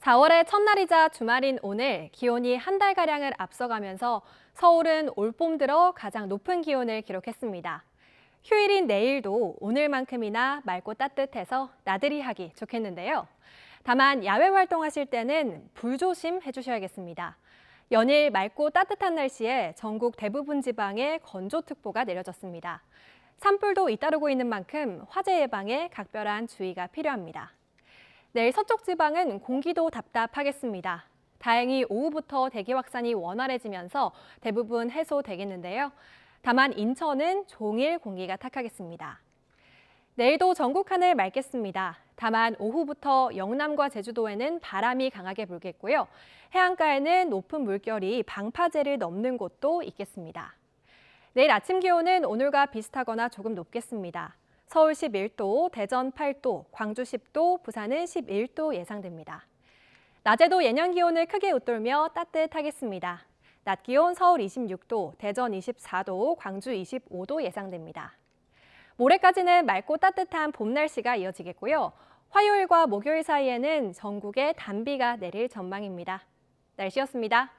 4월의 첫날이자 주말인 오늘 기온이 한 달가량을 앞서가면서 서울은 올봄 들어 가장 높은 기온을 기록했습니다. 휴일인 내일도 오늘만큼이나 맑고 따뜻해서 나들이 하기 좋겠는데요. 다만 야외 활동하실 때는 불조심 해주셔야겠습니다. 연일 맑고 따뜻한 날씨에 전국 대부분 지방에 건조특보가 내려졌습니다. 산불도 잇따르고 있는 만큼 화재 예방에 각별한 주의가 필요합니다. 내일 서쪽 지방은 공기도 답답하겠습니다. 다행히 오후부터 대기 확산이 원활해지면서 대부분 해소되겠는데요. 다만 인천은 종일 공기가 탁하겠습니다. 내일도 전국 하늘 맑겠습니다. 다만 오후부터 영남과 제주도에는 바람이 강하게 불겠고요. 해안가에는 높은 물결이 방파제를 넘는 곳도 있겠습니다. 내일 아침 기온은 오늘과 비슷하거나 조금 높겠습니다. 서울 11도, 대전 8도, 광주 10도, 부산은 11도 예상됩니다. 낮에도 예년 기온을 크게 웃돌며 따뜻하겠습니다. 낮 기온 서울 26도, 대전 24도, 광주 25도 예상됩니다. 모레까지는 맑고 따뜻한 봄 날씨가 이어지겠고요. 화요일과 목요일 사이에는 전국에 단비가 내릴 전망입니다. 날씨였습니다.